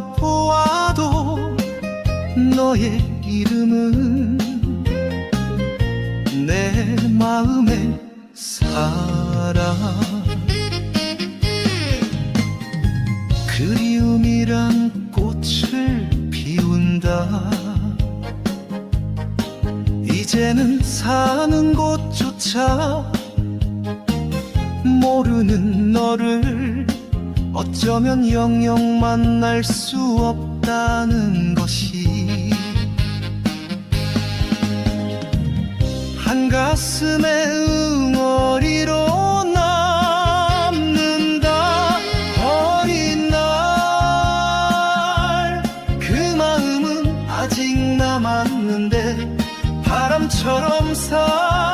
보아도 너의 이름은 내 마음의 사랑. 그리움이란 꽃을 피운다. 이제는 사는 곳조차 모르는 너를 어쩌면 영영 만날 수 없다는 것이 한 가슴에 응어리로 남는다. 버린 날 그 마음은 아직 남았는데 바람처럼 사